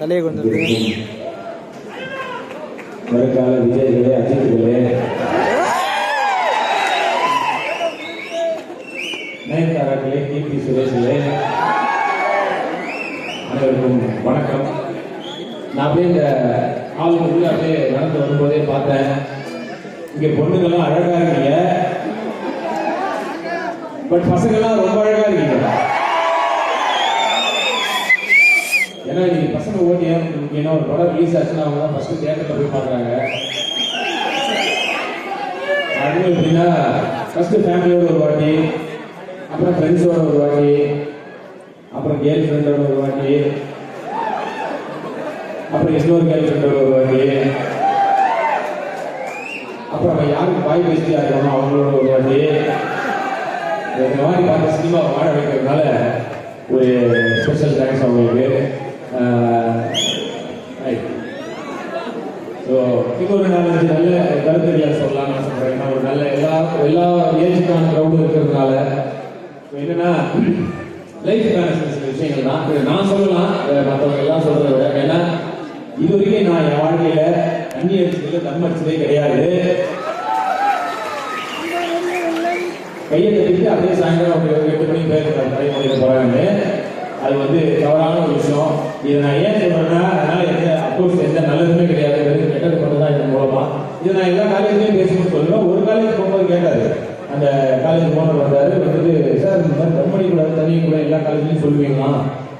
தலையை கொஞ்சம் வருங்கால விஜய்களே அஜித்துகளே. நயன்தாராக்களே கீர்த்தி சுரேஷ்களே. அனைவருக்கும் வணக்கம். நான் அப்படியே இந்த ஆளுநர் அப்படியே நடந்து வரும்போதே பார்த்தேன். இங்கே பொண்ணுங்கெல்லாம் அழகாக இருக்கீங்க. பட் பசங்கெல்லாம் ரொம்ப ஏன்னா நீங்க பசங்க ஓட்டியா ஏன்னா ஒரு படம் ரிலீஸ் ஆச்சுன்னா அவங்க தான் ஃபர்ஸ்ட் தியேட்டர்ல போய் பாக்குறாங்க அதுவும் எப்படின்னா ஃபர்ஸ்ட் ஃபேமிலியோட ஒரு வாட்டி அப்புறம் ஃப்ரெண்ட்ஸோட ஒரு வாட்டி அப்புறம் கேர்ள் ஃப்ரெண்டோட ஒரு வாட்டி அப்புறம் இன்னொரு கேர்ள் ஃப்ரெண்டோட ஒரு வாட்டி அப்புறம் அவன் யாருக்கு பாய் பேசி இருக்கானோ அவங்களோட ஒரு வாட்டி. இந்த மாதிரி பார்த்து சினிமா வாழ வைக்கிறதுனால ஒரு ஸ்பெஷல் தேங்க்ஸ் அவங்களுக்கு. Uh, ஸோ இன்னொரு நாலஞ்சு நல்ல கருத்தறியா சொல்லலாம்னு நான் சொல்கிறேன் ஏன்னா ஒரு நல்ல எல்லா எல்லா ஏஜுக்கான க்ரௌடு இருக்கிறதுனால என்னன்னா லைஃப்க்கான சில சில விஷயங்கள் தான் இது நான் சொல்லலாம் மற்றவங்க எல்லாம் சொல்றதை விட ஏன்னா இது வரைக்கும் நான் என் வாழ்க்கையில தண்ணி அடிச்சதில்லை தம் அடிச்சதே கிடையாது. கையை கட்டிட்டு அப்படியே சாயங்காலம் ஒரு எட்டு மணிக்கு பேர் தலைமுறையில போறாங்க அது வந்து தவறான ஒரு விஷயம். இதை நான் ஏன் சொல்றேன்னா அதனால எந்த அப்கோர்ஸ் எந்த நல்லதுமே கிடையாது வெறும் கெட்டது மட்டும் தான் இதன் மூலமா. இதை நான் எல்லா காலேஜ்லயும் பேசணும்னு சொல்லுவேன். ஒரு காலேஜ் போகும்போது கேட்டாரு. அந்த காலேஜ் போனர் வந்தாரு. வந்துட்டு சார் இந்த மாதிரி கம்பெனி கூட தனி கூட எல்லா காலேஜ்லயும் சொல்லுவீங்களா?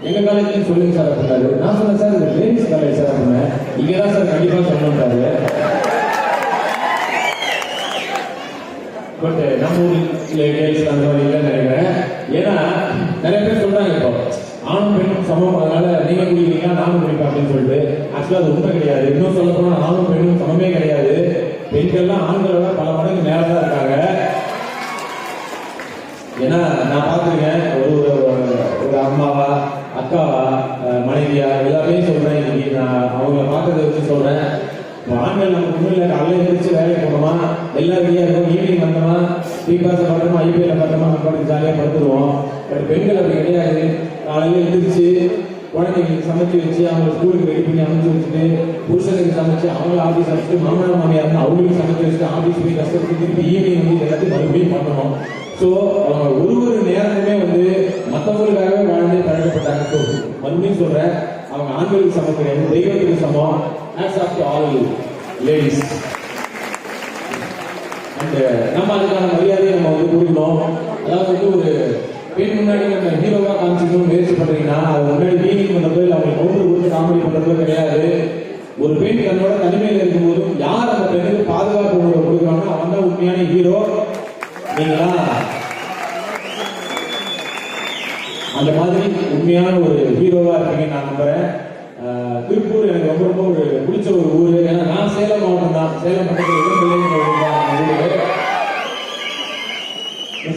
எங்க காலேஜ்லயும் சொல்லுங்க சார் அப்படின்னாரு. நான் சொன்னேன் சார் இது லேடிஸ் காலேஜ் சார் அப்படின்னேன். இங்க தான் சார் கண்டிப்பா சொல்லணுன்றாரு பட் நம்ம ஊரில் கேள்ஸ் அந்த மாதிரி இல்லைன்னு நினைக்கிறேன். ஏன்னா நிறைய பேர் சொல்றாங்க இப்போ ஆணும் பெண்ணும் சமம் அதனால நீங்க குடிக்கிறீங்க நானும் குடிப்பேன் அப்படின்னு சொல்லிட்டு. ஆக்சுவலா அது உண்மை கிடையாது. இன்னும் சொல்ல போனா ஆணும் பெண்ணும் சமமே கிடையாது. பெண்கள்லாம் ஆண்களோட பல மடங்கு மேல தான் இருக்காங்க. ஏன்னா நான் பார்த்துருக்கேன் ஒரு ஒரு- ஒரு அம்மாவா அக்காவா மனைவியா எல்லாமே சொல்றேன் இன்னைக்கு. நான் அவங்கள பார்த்ததை வச்சு சொல்றேன். ஆண்கள் நம்ம முன்னில காலையில எழுந்திரிச்சு வேலைக்கு போனோமா? எல்லா ரெடியா இருக்கும். ஈவினிங் வந்தோமா? டீ பாஸ் பார்த்தோமா ஐபிஎல் பார்த்தோமா நம்ம பாட்டுக்கு ஜாலியாக படுத்துருவோம் பட் பெண்கள் அப்படி கிடையாது காலையில எழுந்திரிச்சு குழந்தைங்களுக்கு சமைச்சு வச்சு அவங்க ஸ்கூலுக்கு ரெடி பண்ணி அமைச்சு வச்சுட்டு புருஷனுக்கு சமைச்சு அவங்க ஆஃபீஸ் அமைச்சிட்டு மாமனார் மாமியார் அவங்களுக்கு சமைச்சு வச்சுட்டு ஆஃபீஸ் போய் கஷ்டப்பட்டு திருப்பி ஈவினிங் வந்து எல்லாத்தையும் மறுபடியும் பண்ணணும். ஸோ அவங்க ஒரு ஒரு நேரமுமே வந்து மற்றவங்களுக்காகவே வாழ்ந்து பழகப்பட்டாங்க ஸோ மறுபடியும் சொல்றேன் அவங்க ஆண்களுக்கு சமம் தெய்வத்துக்கு சமம்? Hats off to all ladies and நம்ம அதுக்கான மரியாதையை நம்ம வந்து கொடுக்கணும். அதாவது வந்து ஒரு பெண் முன்னாடி நம்ம ஹீரோவா காமிச்சிக்கணும் முயற்சி பண்றீங்கன்னா அது முன்னாடி மீனிங் பண்றது இல்லை அவங்க கவுண்டர் கொடுத்து காமெடி பண்ணுறதோ கிடையாது. ஒரு பெண் தன்னோட தனிமையில் இருக்கும்போது யார் அந்த பெண்ணுக்கு பாதுகாப்பு உணர்வு கொடுக்குறாங்களோ அவன் தான் உண்மையான ஹீரோ. நீங்களா? அந்த மாதிரி உண்மையான ஒரு ஹீரோவா இருப்பீங்கன்னு நான் நம்புறேன். திருப்பூர் எனக்கு ரொம்ப ரொம்ப ஒரு பிடிச்ச ஒரு ஊர். ஏன்னா நான் சேலம் மாவட்டம் தான். சேலம் பக்கத்தில்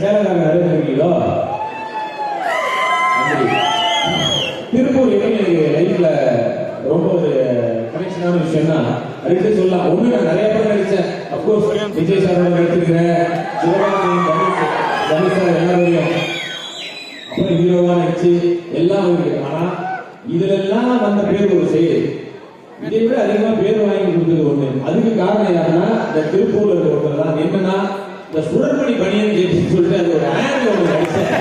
சேலம் தான் நிறைய இருக்கீங்களோ நன்றி. திருப்பூர் எப்படி எனக்கு லைஃப்ல ரொம்ப ஒரு கனெக்ஷனான ரெண்டு சொல்லலாம். ஒண்ணு நான் நிறைய படம் நடிச்சேன் அப்கோர்ஸ் விஜய் சாரோட நடிச்சிருக்கிறேன் சிவகார்த்திகேயன் தனுஷ் சார் எல்லாரையும் அப்புறம் ஹீரோவா நடிச்சு எல்லாம் இருக்கு ஆனா இதுல எல்லாம் வந்த பேர் ஒரு செயல். இதை விட அதிகமா பேர் வாங்கி கொடுத்தது ஒண்ணு. அதுக்கு காரணம் யாருன்னா இந்த திருப்பூர்ல இருக்கிறவங்க தான். என்னன்னா இந்த சுடர்மணி பணியன் கேட்டு சொல்லிட்டு அது ஒரு ஆட் ஒன்று நடிச்சேன்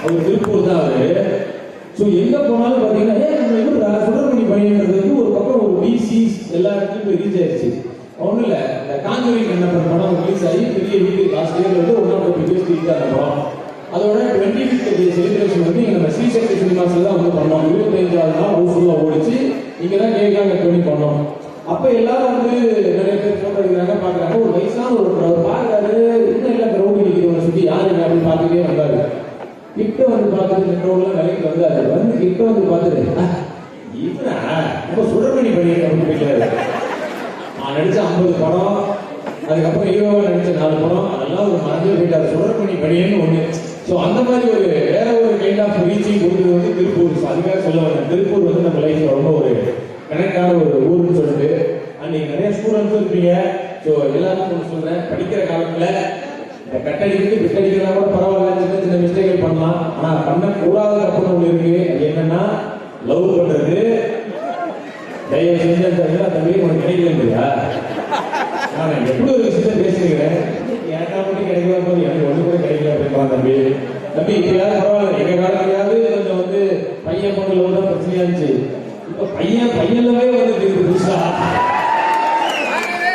அவர் திருப்பூர் தான் அவரு. ஸோ எங்கே போனாலும் பார்த்தீங்கன்னா ஏன் நம்ம சுடர்மணி பணியன்றது வந்து ஒரு பக்கம் ஒரு டிசி எல்லா இடத்துலையும் போய் ரீச் ஆயிடுச்சு. ஒன்றும் இல்லை இந்த காஞ்சூரிங் என்ன படம் ரிலீஸ் ஆகி பெரிய வீடு லாஸ்ட் இயர் வந்து one of the biggest hit ஆன படம். அதோட டுவெண்ட்டி ஃபிஃப்த் டே செலிப்ரேஷன் வந்து இங்கே நம்ம ஸ்ரீசக்தி சினிமாஸில் தான் வந்து பண்ணோம். இருபத்தஞ்சாவது நாள் ஹவுஸ்ஃபுல்லாக ஓடிச்சு. இங்கே தான் கேட்காங்க பண்ணி பண்ணோம். அப்போ எல்லாரும் வந்து நிறைய பேர் ஃபோட்டோ எடுக்கிறாங்க பார்க்குறாங்க ஒரு வயசான ஒரு பார்க்குறாரு பாக்குறாரு இன்னும் எல்லாம் கிரௌண்ட் நிற்கிறவங்க சுத்தி யாரு என்ன அப்படின்னு பார்த்துட்டே வந்தாரு கிட்ட வந்து பார்த்துட்டு மெட்ரோல வேலைக்கு வந்தாரு. வந்து கிட்ட வந்து பார்த்துட்டு இவனா நம்ம சுடமணி பண்ணி அப்படின்னு போயிட்டாரு. நான் நடிச்ச ஐம்பது படம் அதுக்கப்புறம் ஹீரோவா நடிச்ச நாலு படம் அதெல்லாம் ஒரு மறந்து போயிட்டாரு. சுடமணி பணியன்னு ஒண்ணு. ஸோ அந்த மாதிரி ஒரு வேற ஒரு கைண்ட் ஆஃப் ரீச்சிங் கொடுத்தது வந்து திருப்பூர். அதுக்காக சொல்ல வந்தேன். திருப்பூர் வந்து நம்ம லைஃப்ல ரொம்ப ஒரு கனெக்டான ஒரு ஊர்னு சொல்லிட்டு அன்னைக்கு நிறைய ஸ்டூடெண்ட்ஸும் இருப்பீங்க. இந்த கட்டடிக்கிறது பிட்டடிக்கிறதா கூட பரவாயில்ல சின்ன சின்ன மிஸ்டேக் பண்ணலாம். ஆனா பண்ணக்கூடாத தப்புன்னு ஒன்று இருக்கு. அது என்னன்னா லவ் பண்றது. தயவு செஞ்சு அந்த தம்பி உனக்கு கிடைக்கல இல்லையா? நான் எப்படி ஒரு விஷயத்த பேசிக்கிறேன்? ஏன்டா மட்டும் கிடைக்கல? போது எனக்கு ஒன்று கூட கிடைக்கல அப்படின்றான் தம்பி. தம்பி இப்பயாவது பரவாயில்ல. எங்க காலத்துலயாவது கொஞ்சம் வந்து பையன் பொண்ணு லவ் தான் பிரச்சனையா இருந்துச்சு. இப்ப பையன் பையன்லவே வந்து புதுசா.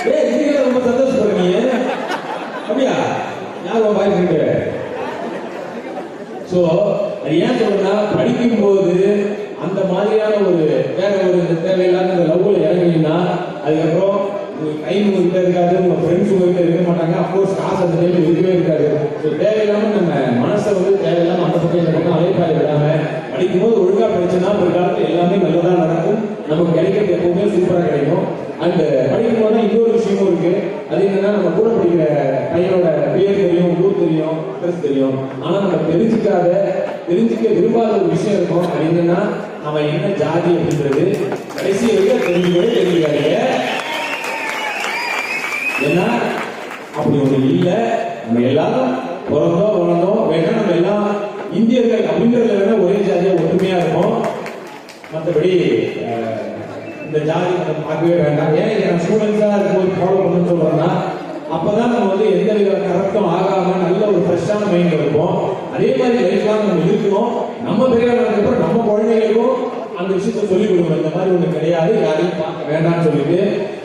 ஏ ரொம்ப சந்தோஷப்படுறீங்க? அப்படியா? ஞாபகம் உன் ஸோ சோ ஏன் சொல்றேன்னா படிக்கும்போது அந்த மாதிரியான ஒரு வேற ஒரு தேவையில்லாத இந்த லவ்ல இறங்குனீங்கன்னா அதுக்கப்புறம் டைம் உங்ககிட்ட இருக்காது உங்க ஃப்ரெண்ட்ஸ் உங்ககிட்ட இருக்க மாட்டாங்க. அப்கோர்ஸ் காசு அந்த டைம் இருக்கவே இருக்காது. ஸோ தேவையில்லாம நம்ம மனசை வந்து தேவையில்லாம அந்த பக்கம் இந்த பக்கம் அலைப்பாடு விடாம படிக்கும்போது ஒழுங்கா படிச்சோம்னா காலத்துல எல்லாமே நல்லதா நடக்கும். நமக்கு கிடைக்கிறது எப்பவுமே சூப்பரா கிடைக்கும். அண்ட் படிக்கும் போது இன்னொரு விஷயமும் இருக்கு. அது என்னன்னா நம்ம கூட படிக்கிற பையனோட பேர் தெரியும் ஊர் தெரியும் அட்ரஸ் தெரியும். ஆனா நம்ம தெரிஞ்சுக்காத தெரிஞ்சுக்க விரும்பாத ஒரு விஷயம் இருக்கும். அது என்னன்னா அவன் என்ன ஜாதி அப்படின்றது கடைசி வரைக்கும் தெரிஞ்சுக்கவே தெரிஞ்சுக்காதீங்க. ஏன்னா அப்படி ஒண்ணு இல்ல. நம்ம எல்லாரும் பிறந்தோம் வளர்ந்தோம். வேணா நம்ம எல்லாம் இந்தியர்கள் அப்படின்றதுல வேணா ஒரே ஜாதியா ஒற்றுமையா இருக்கும் மற்றபடி இந்த ஜாதி பார்க்கவே வேண்டாம். ஏன் இதை ஸ்டூடெண்ட்ஸாக ஸ்டூடெண்ட்ஸா இருக்கும்போது ஃபாலோ பண்ணணும்னு சொல்றேன்னா அப்பதான் நம்ம வந்து எந்த வித கரெக்டும் ஆகாம நல்ல ஒரு ஃப்ரெஷ்ஷான மைண்ட் இருப்போம். அதே மாதிரி லைஃப்லாம் நம்ம இருக்கணும். நம்ம பெரியவங்க நம்ம குழந்தைகளுக்கும் அந்த விஷயத்த சொல்லி கொடுக்கணும். இந்த மாதிரி ஒண்ணு கிடையாது. யாரையும் பார்க்க வேண்டாம்னு சொல்லிட்டு.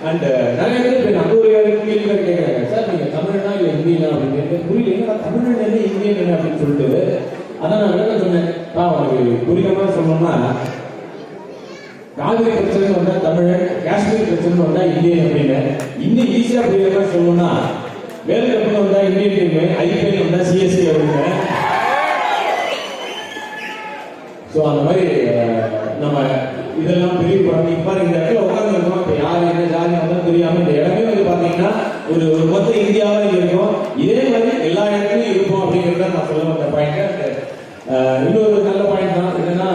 அண்ட் நிறைய பேர் இப்ப அந்த ஒரு கேள்வி கேட்கறாங்க. சார் நீங்க தமிழ்னா இல்ல ஹிந்தினா? அப்படின்னு கேட்டு புரியல. என்னடா தமிழ் என்ன இந்தியன் என்ன? அப்படின்னு சொல்லிட்டு. அதான் நான் என்ன சொன்னேன். நான் உங்களுக்கு புரியாம சொன்னோம்னா காவிரி பிரச்சனை வந்தா தமிழன் காஷ்மீர் பிரச்சனை வந்தா இந்தியன் அப்படின்னு. இன்னும் ஈஸியா புரியுற மாதிரி சொல்லணும்னா வேர்ல்ட் கப்னு வந்தா இந்தியன் டீம் ஐபிஎல் வந்தா சிஎஸ்சி அப்படின்னு. ஸோ அந்த மாதிரி நம்ம இதெல்லாம் பெரிய படம் இப்ப இந்த இடத்துல உட்கார்ந்து இருக்கோம் இப்போ யார் என்ன ஜாதி வந்தாலும் தெரியாம இந்த இடமே வந்து பாத்தீங்கன்னா ஒரு ஒரு மொத்த இந்தியாவே இருக்கும் இதே மாதிரி எல்லா இடத்துலயும் இருக்கும் அப்படிங்கிறத நான் சொல்ல வந்த பாயிண்ட் இன்னொரு நல்ல பாயிண்ட் தான் என்னன்னா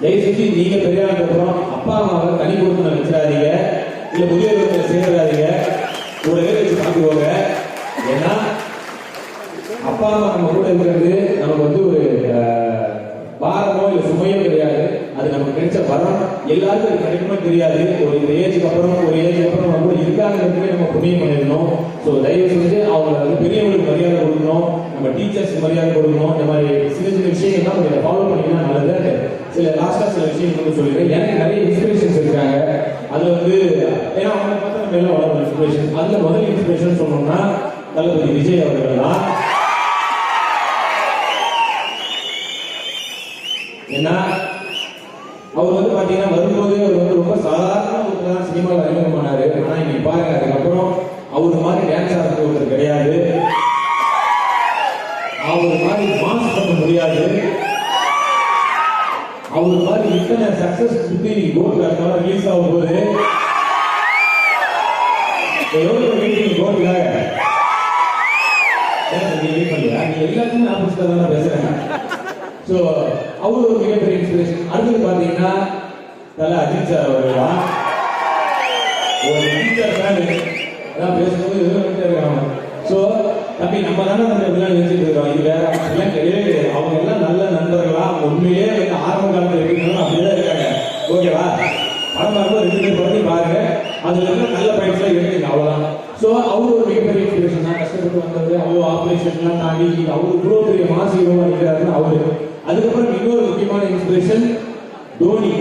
தயவு செஞ்சு நீங்க பெரியாருக்கு அப்புறம் அப்பா அம்மாவை தனி கொடுத்து வச்சிடாதீங்க இல்ல முதியோர்களை சேர்ந்துடாதீங்க கூடவே வச்சு பார்த்துக்கோங்க ஏன்னா அப்பா அம்மா நம்ம கூட இருக்கிறது நமக்கு வந்து ஒரு அஹ், பாரமோ இல்ல சுமையோ கிடையாது அது நமக்கு கிடைச்ச வரம் எல்லாருக்கும் அது கிடைக்குமோ தெரியாது ஒரு இந்த ஏஜுக்கு அப்புறம் ஒரு ஏஜுக்கு அப்புறம் நம்ம நம்ம புண்ணியம் பண்ணிடணும் ஸோ தயவு செஞ்சு அவங்களை வந்து பெரியவங்களுக்கு மரியாதை கொடுக்கணும். நம்ம டீச்சர்ஸ் மரியாதை கொடுக்கணும். இந்த மாதிரி சின்ன சின்ன விஷயங்கள்லாம் கொஞ்சம் ஃபாலோ பண்ணிங்கன்னா நல்லது. சில லாஸ்டா சில விஷயம் வந்து சொல்லிடுறேன். எனக்கு நிறைய இன்ஸ்பிரேஷன்ஸ் இருக்காங்க. அது வந்து ஏன்னா அவங்க பார்த்தா நம்ம எல்லாம் வளரும் இன்ஸ்பிரேஷன் அதில் முதல் இன்ஸ்பிரேஷன் சொன்னோம்னா தளபதி விஜய் அவர்கள் தான் ஏன்னா அவர் வந்து பாத்தீங்கன்னா வரும்போது அவர் வந்து ரொம்ப சாதாரண ஒருத்தர் தான் சினிமாவில் அறிமுகமானாரு ஆனா இன்னைக்கு பாருங்க அதுக்கப்புறம் அவர் மாதிரி டான்ஸ் ஆடுறது ஒருத்தர் கிடையாது அவர் மாதிரி மாஸ் பண்ண முடியாது அவர் மாதிரி இத்தனை சக்சஸ் சுத்தி கோட் ரிலீஸ் ஆகும் போது எவ்வளவு மீட்டிங் கோட்டுக்காக நீ வெயிட் பண்ணலையா நீ எல்லாத்தையும் ஆப்போசிட்டா தான் பேசுறேன் ஸோ அவர் ஒரு மிகப்பெரிய இன்ஸ்பிரேஷன் அடுத்தது பார்த்தீங்கன்னா தல அஜித் சார் அவர்கள் தான் ஒரு டீச்சர் ஃபேன் அதான் பேசும்போது எதுவும் வந்துட்டே இருக்காங்க ஸோ தம்பி நம்ம தானே நம்ம இதெல்லாம் நினைச்சிட்டு இருக்கோம் இது வேற அப்படிலாம் கிடையவே கிடையாது அவங்க எல்லாம் நல்ல நண்பர்களா உண்மையிலேயே வந்து ஆரம்ப காலத்தில் இருக்கிறவங்க அப்படிதான் இருக்காங்க ஓகேவா படம் பார்க்கும்போது ரெண்டு பேர் படத்தையும் பாருங்க அதுல இருக்கிற நல்ல பாயிண்ட்ஸ்லாம் எடுத்துங்க அவ்வளவுதான் ஸோ அவர் ஒரு மிகப்பெரிய இன்ஸ்பிரேஷன் தான் கஷ்டப்பட்டு வந்தது அவ்வளோ ஆப்ரேஷன்லாம் தாண்டி அவர் இவ்வளோ பெரிய மாசு ஹீரோவா இருக்கிறாருன்னு அவரு அதுக்கப்புறம் இன்னொரு முக்கியமான இன்ஸ்பிரேஷன் தோனி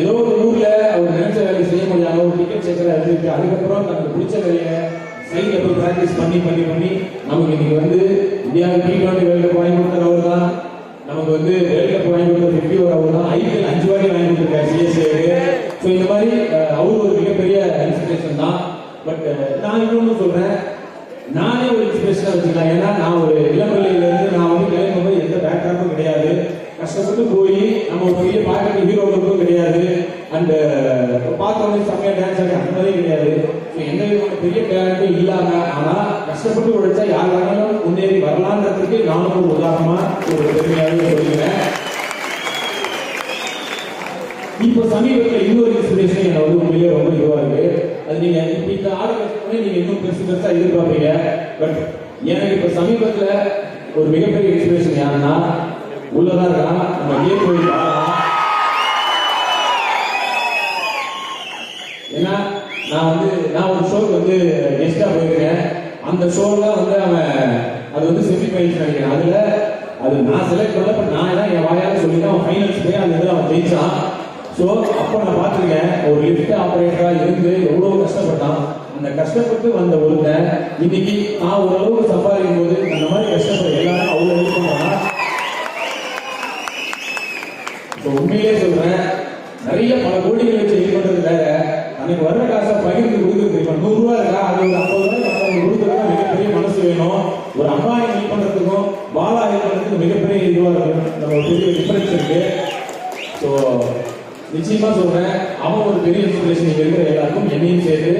ஏதோ ஒரு ஊர்ல அவர் நினைச்ச வேலையை செய்ய முடியாம ஒரு டிக்கெட் சேர்க்கிற இருக்கு அதுக்கப்புறம் தனக்கு பிடிச்ச வேலையை சைட்ல போய் பிராக்டிஸ் பண்ணி பண்ணி பண்ணி நமக்கு இன்னைக்கு வந்து இந்தியாவுக்கு டி டுவெண்ட்டி வேர்ல்டு வாங்கி கொடுத்தவர் தான் நமக்கு வந்து வேர்ல்டு கப் வாங்கி கொடுத்த ஃபிஃப்டி ஓவர் அவர் தான் ஐபிஎல் அஞ்சு வாட்டி வாங்கி கொடுத்துருக்காரு சிஎஸ்ஏக்கு ஸோ இந்த மாதிரி அஹ், அவர் ஒரு மிகப்பெரிய இன்ஸ்பிரேஷன் தான் பட் நான் இன்னொன்னு சொல்றேன் நானே ஒரு இன்ஸ்பிரேஷனாக வச்சுக்கலாம் ஏன்னா நான் ஒரு இளம்பிள்ளையில இருந்து நான் வந்து கிளம்பும் போது எந்த பேக்ரவுண்டும் கிடையாது கஷ்டப்பட்டு போய் நம்ம ஒரு பெரிய பாக்கெட் ஹீரோவுக்கும் கிடையாது அண்ட் பார்த்தவொடனே செம்மையா டான்ஸ் ஆடி அந்த மாதிரி கிடையாது So, எந்த விதமான பெரிய டேலண்ட்டும் இல்லாம ஆனா கஷ்டப்பட்டு உழைச்சா யார் வேணாலும் முன்னேறி வரலான்றதுக்கு நானும் ஒரு உதாரணமா ஒரு பெருமையாகவே சொல்லிக்கிறேன் இப்போ சமீபத்தில் இன்னொரு இன்ஸ்பிரேஷன் எனக்கு வந்து உண்மையிலேயே ரொம்ப இதுவாக இருக்கு. அது நீங்க இப்போ இந்த ஆர்டர் நீங்க இன்னும் பெருசு பெருசா எதிர்பார்ப்பீங்க. பட் எனக்கு இப்ப சமீபத்துல ஒரு மிகப்பெரிய இன்ஸ்பிரேஷன் யாருன்னா உள்ளதாக இருக்கான் நம்ம கேம் போய் ஏன்னா நான் வந்து நான் ஒரு ஷோக்கு வந்து கெஸ்டா போயிருக்கேன். அந்த ஷோல வந்து அவன் அது வந்து செமி ஃபைனல்ஸ் நினைக்கிறேன். அதுல அது நான் செலக்ட் பண்ணல நான் தான் என் வாயால சொல்லி தான் அவன் ஃபைனல்ஸ் போய் அந்த இதில் அவன் ஜெயிச்சான். ஸோ அப்போ நான் பார்த்துருக்கேன் ஒரு லிஃப்ட் ஆப்ரேட்டராக இருந்து எவ்வளோ கஷ்டப்பட்டான். அந்த கஷ்டப்பட்டு வந்த ஒருத்தன் இன்னைக்கு நான் ஓரளவுக்கு சம்பாதிக்கும் போது அந்த மாதிரி கஷ்டப்பட எல்லாரும் அவ்வளோ ஹெல்ப் பண்ணுவாங்க இப்போ உண்மையிலே சொல்றேன் நிறைய பல கோடிகள் வச்சு பண்றது வேற அன்னைக்கு வர்ற காசை பகிர்ந்து கொடுக்குறது இப்ப நூறு இருக்கா? அது ஒரு ஐம்பது ரூபாய் மற்றவங்க மிகப்பெரிய மனசு வேணும். ஒரு அம்மா ஹெல்ப் பண்றதுக்கும் பாலா ஹெல்ப் பண்றதுக்கும் மிகப்பெரிய இதுவா இருக்கும் நம்ம ஒரு பெரிய டிஃபரன்ஸ் இருக்கு ஸோ நிச்சயமா சொல்றேன். அவன் ஒரு பெரிய இன்ஸ்பிரேஷன் இங்க இருக்கிற எல்லாருக்கும் என்னையும் சேர்த்து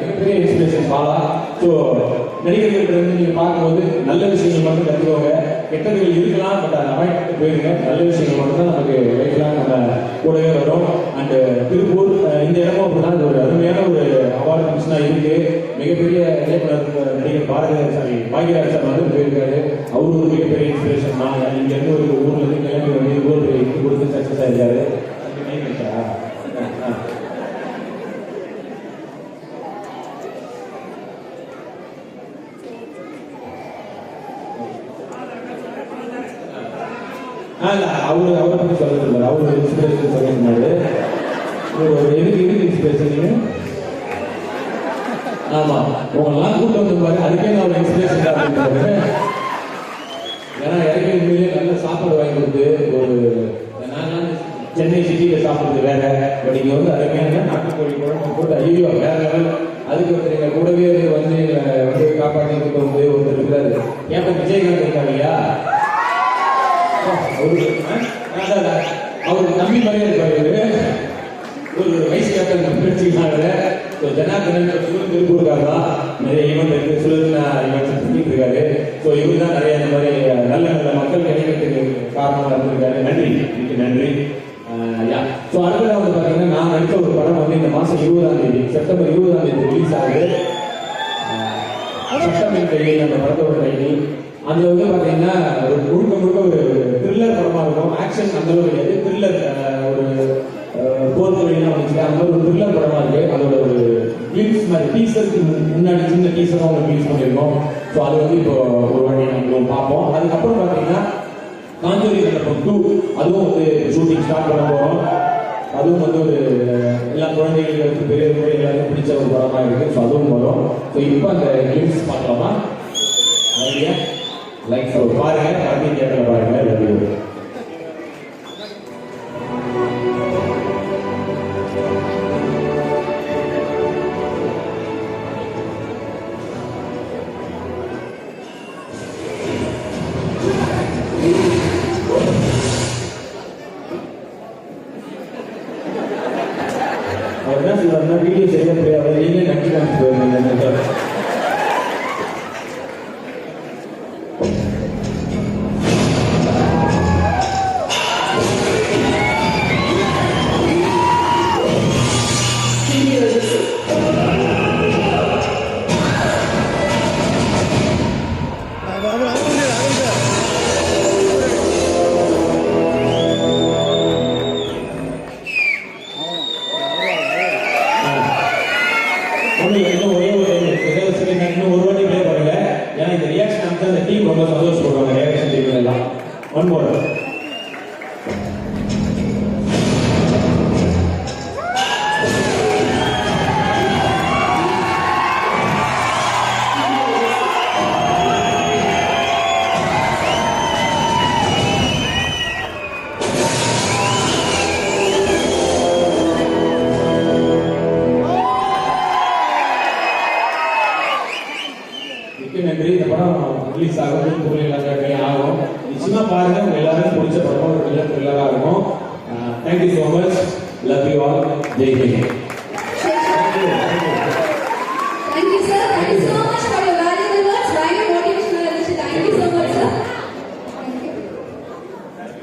மிகப்பெரிய இன்ஸ்பிரேஷன் பாலா. ஸோ நடிகர்கள் இருந்து நீங்க பார்க்கும்போது நல்ல விஷயங்கள் மட்டும் கற்றுக்கோங்க கெட்டதுகள் இருக்கலாம் பட் அதை அவாய்ட் போயிருங்க. நல்ல விஷயங்கள் மட்டும் தான் நமக்கு லைஃப்லாம் நம்ம கூடவே வரும். அண்ட் திருப்பூர் இந்த இடமும் அப்படிதான். ஒரு அருமையான ஒரு அவார்டு ஃபங்க்ஷனாக இருக்கு. மிகப்பெரிய இயக்குனர் நடிகர் பாரதியார் சாரி பாக்யராஜ் சார் வந்து போயிருக்காரு. அவரு ஒரு மிகப்பெரிய இன்ஸ்பிரேஷன் தான் இங்க இருந்து ஒரு ஊர்ல இருந்து கிளம்பி வந்து ஊர் கொடுத்து சக்சஸ் ஆயிருக்காரு. இல்ல, அவரு அவரை பத்தி சொல்றது இல்லை அவரு. இன்ஸ்பிரேஷன் சொல்லியிருந்தாரு எதுக்கு எதுக்கு இன்ஸ்பிரேஷன் நீங்க? ஆமா. உங்களெல்லாம் கூட்டு வந்து அதுக்கே நான் ஒரு இன்ஸ்பிரேஷன் ஏன்னா இறங்கி உண்மையிலேயே நல்ல சாப்பாடு வாங்கி கொடுத்து ஒரு சென்னை சிட்டியில் சாப்பிடுறது வேற. பட் வந்து அருமையான நாட்டுக்கோழி குழம்பு போட்டு ஐயோ வேற லெவல் அதுக்கு வந்து எங்க கூடவே வந்து வந்து காப்பாற்றிட்டு வந்து இருக்கிறாரு ஏன் விஜயகாந்த் இருக்காங்க இல்லையா அவரு அதான் அதான். அவருக்கு தம்பி மாதிரியே இருப்பாரு இவரு. ஒரு வயசு கேப்டன் பிரிச்சுக்கிறாங்க ஸோ ஜனார்தனன் சுழல் தான் நிறைய ஈவெண்ட் இருக்கு. சுழல் ஈவெண்ட்ஸ் பண்ணிட்டு இருக்காரு. ஸோ இவர் தான் நிறைய இந்த மாதிரி நல்ல நல்ல மக்கள் கிடைக்கிறதுக்கு காரணமாக இருந்திருக்காரு நன்றி. இன்னைக்கு நன்றி. ஸோ அடுத்ததாக வந்து பார்த்தீங்கன்னா நான் நடித்த ஒரு படம் வந்து இந்த மாதம் இருபதாம் தேதி செப்டம்பர் இருபதாம் தேதி ரிலீஸ் ஆகுது. சட்டமின் கையில் அந்த படத்தோட கையில் அது வந்து பார்த்தீங்கன்னா ஒரு முழுக்க முழுக்க ஒரு த்ரில்லர் படமாக இருக்கும். ஆக்ஷன் அந்த அளவு டீசருக்கு முன்னாடி சின்ன டீசராக உங்களுக்கு யூஸ் பண்ணியிருக்கோம் ஸோ அது வந்து இப்போ ஒரு வாட்டி நம்ம பார்ப்போம். அதுக்கப்புறம் பார்த்தீங்கன்னா காஞ்சோரி கண்டப்பம் டூ அதுவும் வந்து ஷூட்டிங் ஸ்டார்ட் பண்ண போகிறோம் அதுவும் வந்து ஒரு எல்லா குழந்தைகளுக்கு பெரியவங்க எல்லாருக்கும் பிடிச்ச ஒரு படமாக இருக்குது ஸோ அதுவும் வரும். ஸோ இப்போ அந்த கிளிம்ஸ் பார்க்கலாமா? ஐடியா லைக் ஸோ பாருங்க. மறுபடியும் கேட்கல பாருங்க.